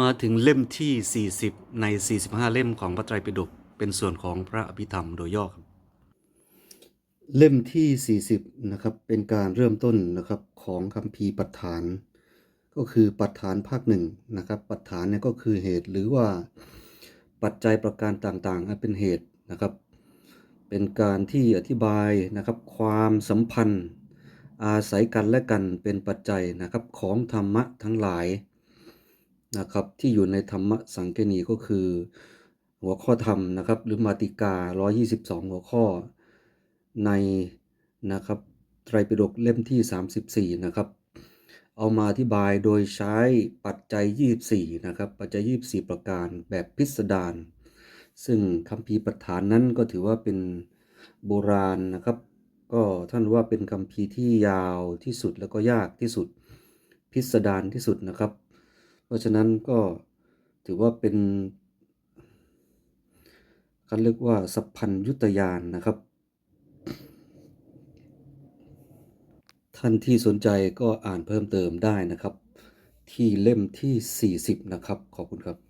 มาถึงเล่มที่ 40 ใน 45 เล่มของพระไตรปิฎกเป็นส่วนของพระอภิธรรมโดยย่อครับ เล่มที่ 40 นะครับ เป็นการเริ่มต้นนะครับของคัมภีร์ปัฏฐาน ก็คือปัฏฐานภาคหนึ่งนะครับปัฏฐานเนี่ยก็คือเหตุหรือว่าปัจจัยประการต่างๆอันเป็นเหตุนะครับ เป็นการที่อธิบายนะครับ ความสัมพันธ์ อาศัยกันและกันเป็นปัจจัยนะครับของธรรมะทั้งหลาย นะครับที่อยู่ในธรรมสังเกณีก็คือ หัวข้อธรรมนะครับ หรือมาติกา 122 หัวข้อ ในนะครับไตรปิฎกเล่มที่ 34 นะครับ เอามาอธิบายโดยใช้ปัจจัย 24 นะครับ ปัจจัย 24 ประการแบบพิสดารซึ่งคัมภีปัฏฐานนั้นก็ถือว่าเป็นโบราณนะครับ ก็ท่านว่าเป็นคัมภีที่ยาวที่สุดแล้วก็ยากที่สุดพิสดารที่สุดนะครับ เพราะฉะนั้นก็ถือว่าเป็นเขาเรียกว่าสัพพัญยุตยานนะครับ ท่านที่สนใจก็อ่านเพิ่มเติมได้นะครับ ที่เล่มที่ 40 นะครับ ขอบคุณครับ